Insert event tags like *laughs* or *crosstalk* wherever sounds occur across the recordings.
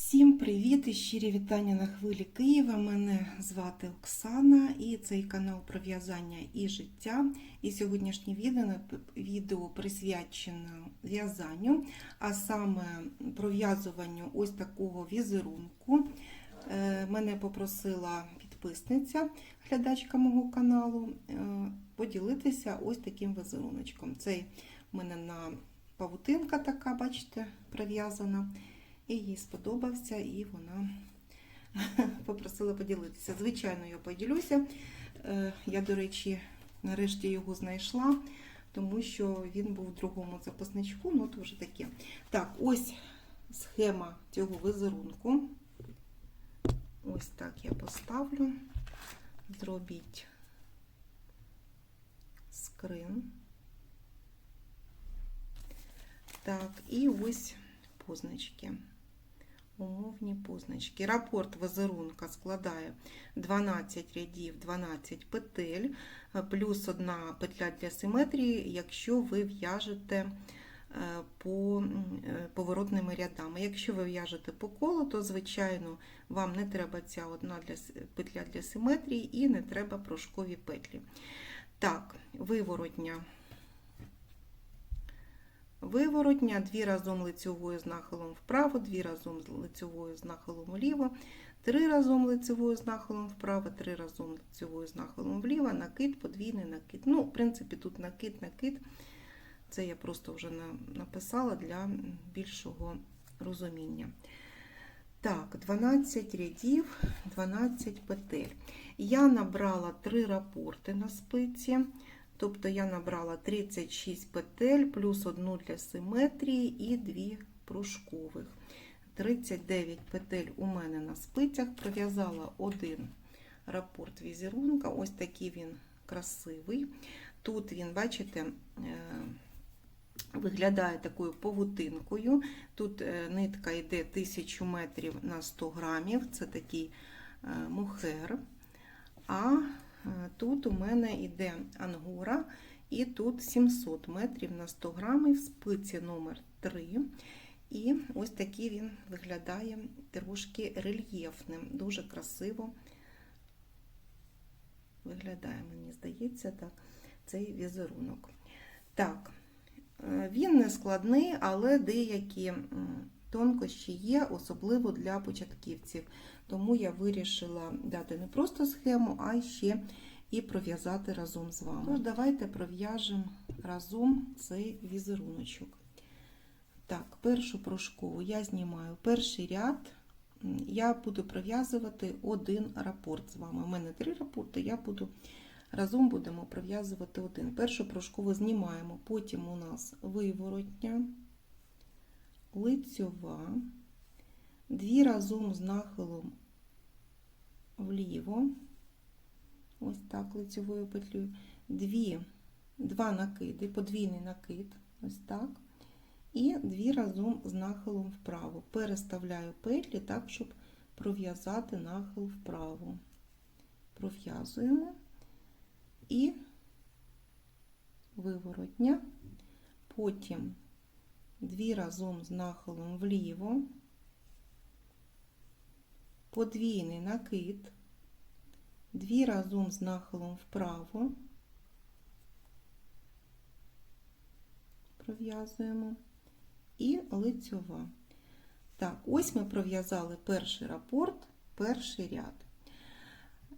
Всім привіт і щирі вітання на хвилі Києва. Мене звати Оксана і цей канал про в'язання і життя. І сьогоднішнє відео, відео присвячено в'язанню, а саме пров'язуванню ось такого візерунку. Е, Мене попросила підписниця, глядачка мого каналу, е, поділитися ось таким візеруночком. Цей в мене на павутинка така, бачите, прив'язана. І їй сподобався, і вона *laughs* попросила поділитися. Звичайно, я поділюся. Е, Я, до речі, нарешті його знайшла, тому що він був в другому запасничку, ну то вже таке. Так, ось схема цього візерунку. Ось так я поставлю. Зробіть скрин. Так, і ось позначки умовні позначки. Рапорт візерунка складає 12 рядів, 12 петель, плюс одна петля для симетрії, якщо ви в'яжете по поворотними рядами. Якщо ви в'яжете по колу, то, звичайно, вам не треба ця одна для, петля для симетрії і не треба прошкові петлі. Так, виворотня. Виворотня, дві разом лицьовою з нахилом вправо, дві разом з лицьовою з нахилом вліво, три разом лицьовою з нахилом вправо, три разом лицьовою з нахилом вліво, накид, подвійний накид. Ну, в принципі, тут накид, накид. Це я просто вже написала для більшого розуміння. Так, 12 рядів, 12 петель. Я набрала 3 рапорти на спиці. Тобто я набрала 36 петель, плюс одну для симетрії і дві пружкових. 39 петель у мене на спицях, пров'язала один рапорт візерунка. Ось такий він красивий. Тут він, бачите, виглядає такою павутинкою. Тут нитка йде 1000 метрів на 100 грамів, це такий мухер. А Тут у мене йде ангура, і тут 700 метрів на 100 грамів, спиці номер 3 І ось такий він виглядає трошки рельєфним, дуже красиво виглядає, мені здається, так, цей візерунок. Так, він не складний, але деякі тонкощі є, особливо для початківців. Тому я вирішила дати не просто схему, а ще і пров'язати разом з вами. Тож, давайте пров'яжемо разом цей візеруночок. Так, першу прошкову я знімаю перший ряд, я буду пров'язувати один рапорт з вами. У мене три рапорти, я буду разом будемо пров'язувати один. Першу прошкову знімаємо, потім у нас виворотня, лицьова, дві разом з нахилом вліво, ось так лицевою петлею, дві, два накиди, подвійний накид, ось так, і дві разом з нахилом вправо. Переставляю петлі так, щоб пров'язати нахил вправо. Пров'язуємо і виворотня, потім дві разом з нахилом вліво подвійний накид, дві разом з нахилом вправо, пров'язуємо і лицьова. Так, ось ми пров'язали перший рапорт, перший ряд.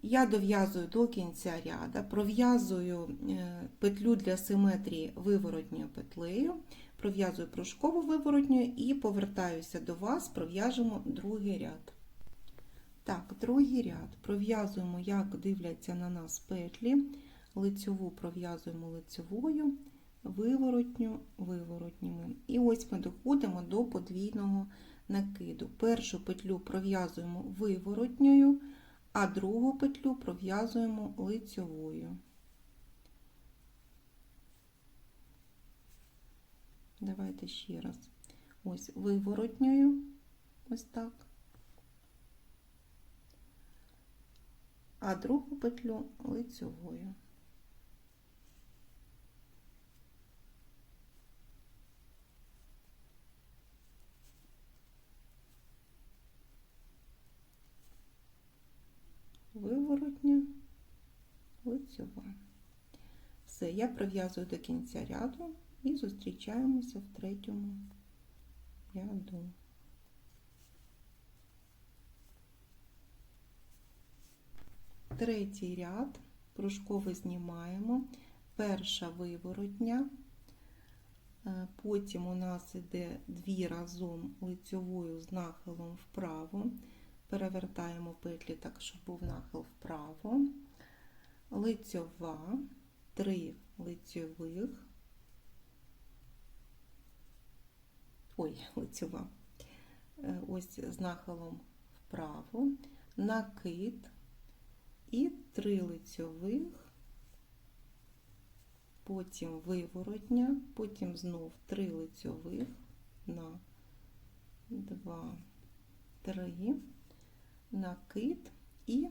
Я дов'язую до кінця ряда, пров'язую е, петлю для симетрії виворотньою петлею, пров'язую пружкову виворотню і повертаюся до вас, пров'яжемо другий ряд. Так, другий ряд пров'язуємо, як дивляться на нас петлі, лицьову пров'язуємо лицьовою, виворотню виворотніми. І ось ми доходимо до подвійного накиду. Першу петлю пров'язуємо виворотньою, а другу петлю пров'язуємо лицьовою. зробити ще раз. Ось виворотньою, ось так. А другу петлю лицевою. Виворотня, лицьова. Все, я прив'язую до кінця ряду і зустрічаємося в третьому ряду. Третій ряд, пружковий знімаємо, перша виворотня, Е, потім у нас йде дві разом лицьовою з нахилом вправо, перевертаємо петлі так, щоб був нахил вправо, лицьова, три лицьових, ой, лицьова, Е, ось з нахилом вправо, накид і три лицьових, потім виворотня, потім знов три лицьових на 2, 3, накид і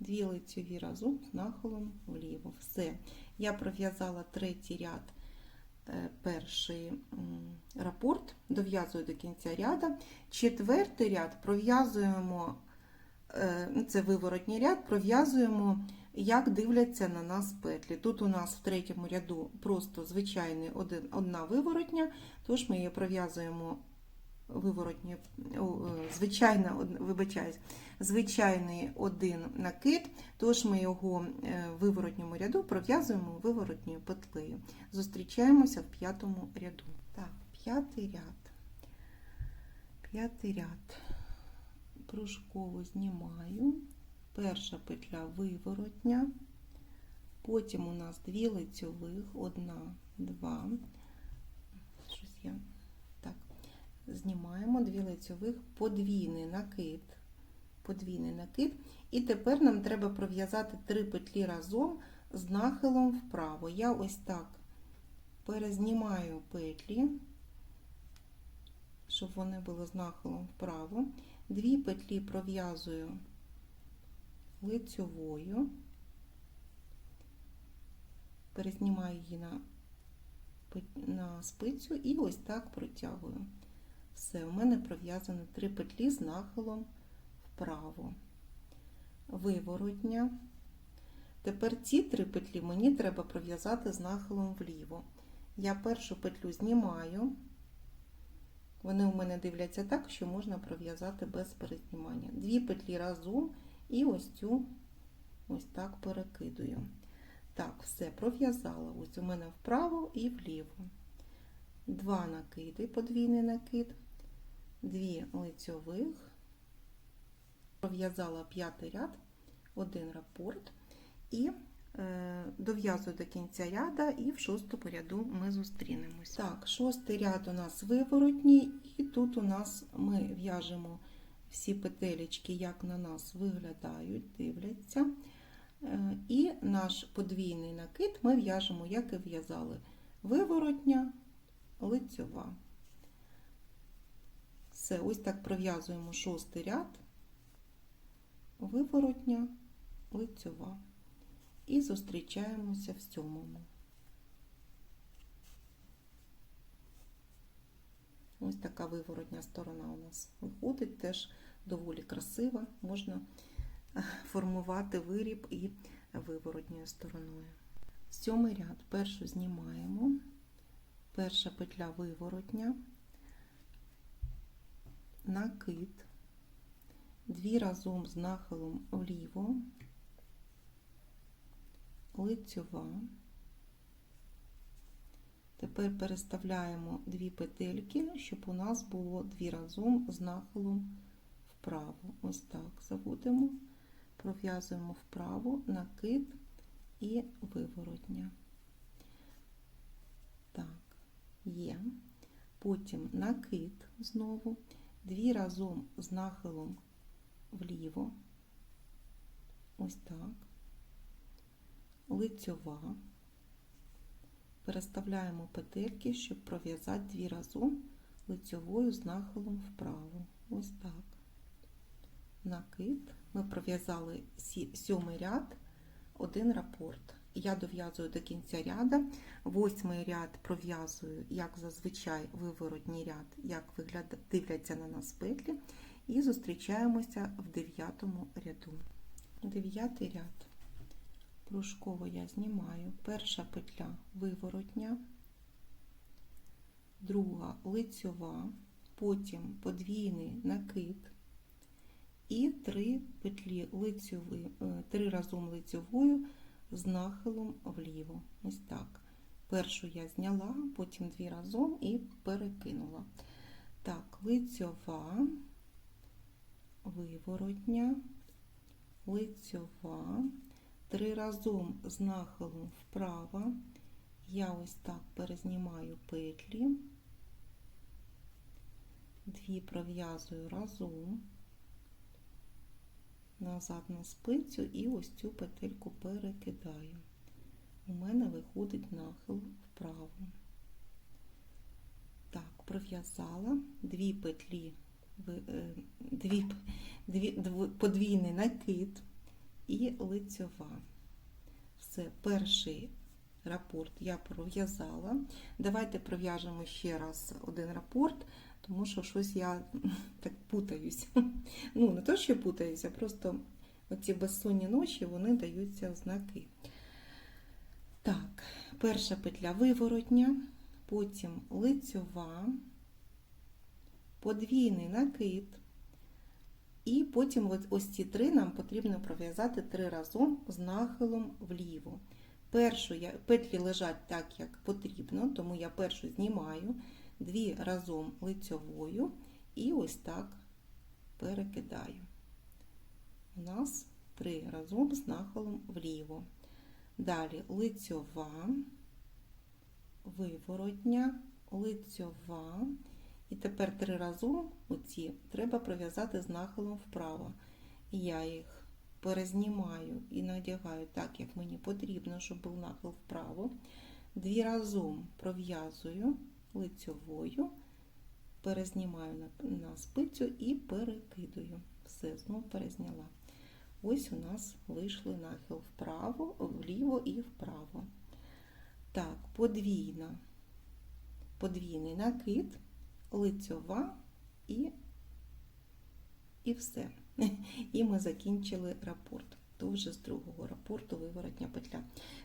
дві лицьові разом з нахилом вліво. Все. Я пров'язала третій ряд, перший рапорт, дов'язую до кінця ряда. Четвертий ряд пров'язуємо, е, ну, це виворотній ряд, пров'язуємо як дивляться на нас петлі. Тут у нас в третьому ряду просто звичайний один, одна виворотня, тож ми її пров'язуємо виворотні, е, звичайна, од- вибачаюсь, звичайний один накид, тож ми його е, в виворотньому ряду пров'язуємо виворотньою петлею. Зустрічаємося в п'ятому ряду. Так, п'ятий ряд. П'ятий ряд. Пружкову знімаю. Перша петля виворотня, потім у нас дві лицьових, одна, два. Щось я. Знімаємо дві лицьових, подвійний накид, подвійний накид. І тепер нам треба пров'язати три петлі разом з нахилом вправо. Я ось так перезнімаю петлі, щоб вони були з нахилом вправо. Дві петлі пров'язую лицьовою, перезнімаю її на, на спицю і ось так протягую. Все, у мене пров'язано три петлі з нахилом вправо. Виворотня. Тепер ці три петлі мені треба пров'язати з нахилом вліво. Я першу петлю знімаю. Вони у мене дивляться так, що можна пров'язати без перезнімання. Дві петлі разом і ось цю ось так перекидую. Так, все, пров'язала. Ось у мене вправо і вліво. Два накиди, подвійний накид, дві лицьових, пров'язала п'ятий ряд, один рапорт і е, дов'язую до кінця ряда, і в шостому ряду ми зустрінемось. Так, шостий ряд у нас виворотній, і тут у нас ми в'яжемо всі петелечки, як на нас виглядають, дивляться. Е, І наш подвійний накид ми в'яжемо, як і в'язали. Виворотня, лицьова. Все, ось так пров'язуємо шостий ряд, виворотня, лицьова. І зустрічаємося в сьомому. Ось така виворотня сторона у нас виходить, теж доволі красива, можна е, формувати виріб і виворотньою стороною. Сьомий ряд першу знімаємо, перша петля виворотня, накид, дві разом з нахилом вліво, лицьова. Тепер переставляємо дві петельки, щоб у нас було дві разом з нахилом вправо. Ось так заводимо, пров'язуємо вправо, накид і виворотня. Так, є. Потім накид знову, дві разом з нахилом вліво. Ось так. Лицьова переставляємо петельки, щоб пров'язати дві разом лицьовою з нахилом вправо. Ось так. Накид. Ми пров'язали сьомий ряд, один рапорт. Я дов'язую до кінця ряда. Восьмий ряд пров'язую, як зазвичай, виворотній ряд, як дивляться на нас петлі. І зустрічаємося в дев'ятому ряду. Дев'ятий ряд. пружково я знімаю. Перша петля виворотня, друга лицьова, потім подвійний накид і три петлі лицьові, е, три разом лицьовою з нахилом вліво. Ось так. Першу я зняла, потім дві разом і перекинула. Так, лицьова, виворотня, лицьова, три разом з нахилом вправо. Я ось так перезнімаю петлі, дві пров'язую разом, назад на спицю і ось цю петельку перекидаю. У мене виходить нахил вправо. Так, пров'язала дві петлі, е, дві, дві, подвійний накид і лицьова. Все, перший рапорт я пров'язала. Давайте пров'яжемо ще раз один рапорт, тому що щось я *laughs* так путаюсь. *laughs* Ну, не то, що путаюся, просто оці безсонні ночі вони даються в знаки. Так, перша петля виворотня, потім лицьова, подвійний накид, і потім ось ці три нам потрібно пров'язати три разом з нахилом вліво. Першу я, петлі лежать так, як потрібно, тому я першу знімаю, дві разом лицьовою і ось так перекидаю. У нас три разом з нахилом вліво. Далі лицьова, виворотня, лицьова. І тепер три разом оці треба пров'язати з нахилом вправо. Я їх перезнімаю і надягаю так, як мені потрібно, щоб був нахил вправо. Дві разом пров'язую лицьовою, перезнімаю на, спицю і перекидаю. Все, знов перезняла. Ось у нас вийшли нахил вправо, вліво і вправо. Так, подвійна, подвійний накид, лицьова і, і все. *laughs* І ми закінчили рапорт. То вже з другого рапорту виворотня петля.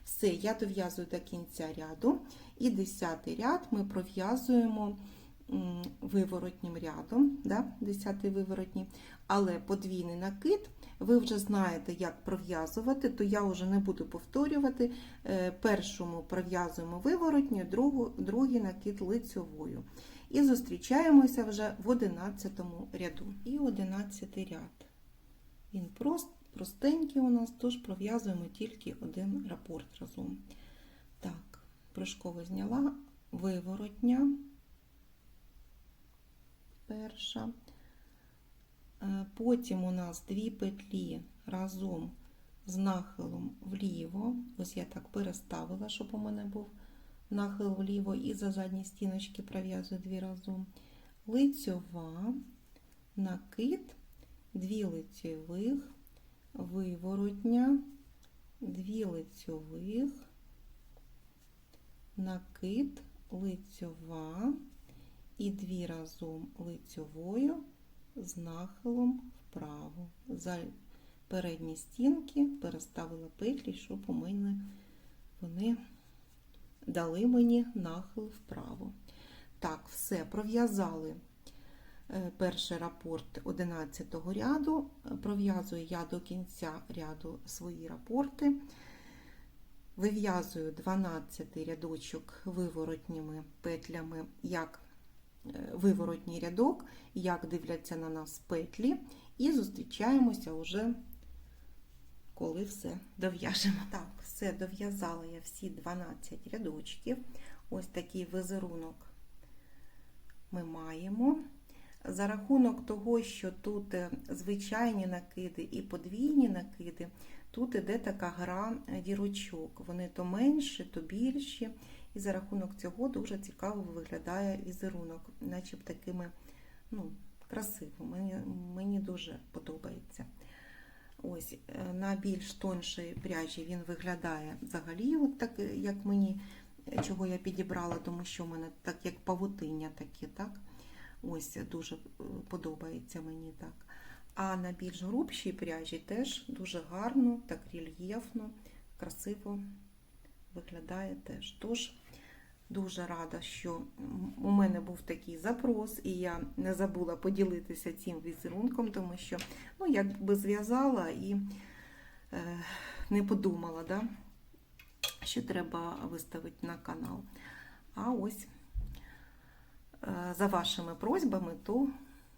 Все, я дов'язую до кінця ряду. І десятий ряд ми пров'язуємо виворотнім рядом, да, десятий виворотній, але подвійний накид. Ви вже знаєте, як пров'язувати, то я вже не буду повторювати. Е, Першому пров'язуємо виворотню, другий накид лицьовою. І зустрічаємося вже в 11 ряду. І 11 ряд. Він прост, простенький у нас, тож пров'язуємо тільки один рапорт разом. Так, прыжково зняла, виворотня. Перша. Е, Потім у нас дві петлі разом з нахилом вліво. Ось я так переставила, щоб у мене був нахил вліво і за задні стіночки пров'язую дві разом. Лицьова, накид, дві лицьових, виворотня, дві лицьових, накид, лицьова і дві разом лицьовою з нахилом вправо. За передні стінки переставила петлі, щоб у мене вони дали мені нахил вправо. Так, все, пров'язали перший рапорт 11 ряду. Пров'язую я до кінця ряду свої рапорти. Вив'язую 12 рядочок виворотніми петлями, як е, виворотній рядок, як дивляться на нас петлі, і зустрічаємося вже, коли все дов'яжемо. Так, все, дов'язала я всі 12 рядочків. Ось такий візерунок ми маємо. За рахунок того, що тут е, звичайні накиди і подвійні накиди, тут іде така гра дірочок. Вони то менші, то більші. І за рахунок цього дуже цікаво виглядає візерунок, наче б такими ну, красиво. Мені, мені дуже подобається. Ось е, на більш тоншій пряжі він виглядає взагалі, от так, е, як мені, е, чого я підібрала, тому що в мене так як павутиння такі, так? Ось дуже е, подобається мені так. А на більш грубшій пряжі теж дуже гарно, так рельєфно, красиво виглядає теж. Тож, дуже рада, що у мене був такий запрос, і я не забула поділитися цим візерунком, тому що ну, якби зв'язала і е, не подумала, да, що треба виставити на канал. А ось за вашими просьбами, то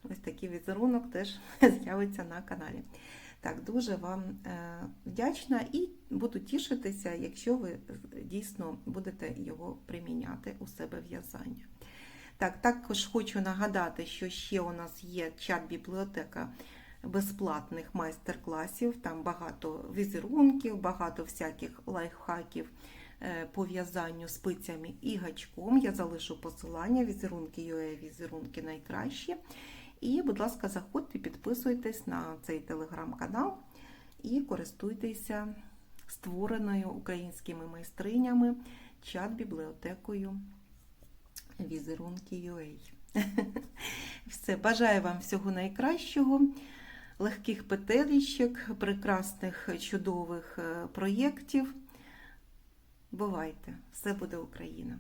ось такий візерунок теж *laughs* з'явиться на каналі. Так, дуже вам е, вдячна і буду тішитися, якщо ви дійсно будете його приміняти у себе в'язання. Так, також хочу нагадати, що ще у нас є чат-бібліотека безплатних майстер-класів. Там багато візерунків, багато всяких лайфхаків е, по в'язанню спицями і гачком. Я залишу посилання, візерунки UA, візерунки найкращі. І, будь ласка, заходьте, підписуйтесь на цей телеграм-канал і користуйтеся створеною українськими майстринями чат-бібліотекою візерунки UA. *laughs* Все, бажаю вам всього найкращого, легких петелічок, прекрасних, чудових е, проєктів. Бувайте! Все буде Україна!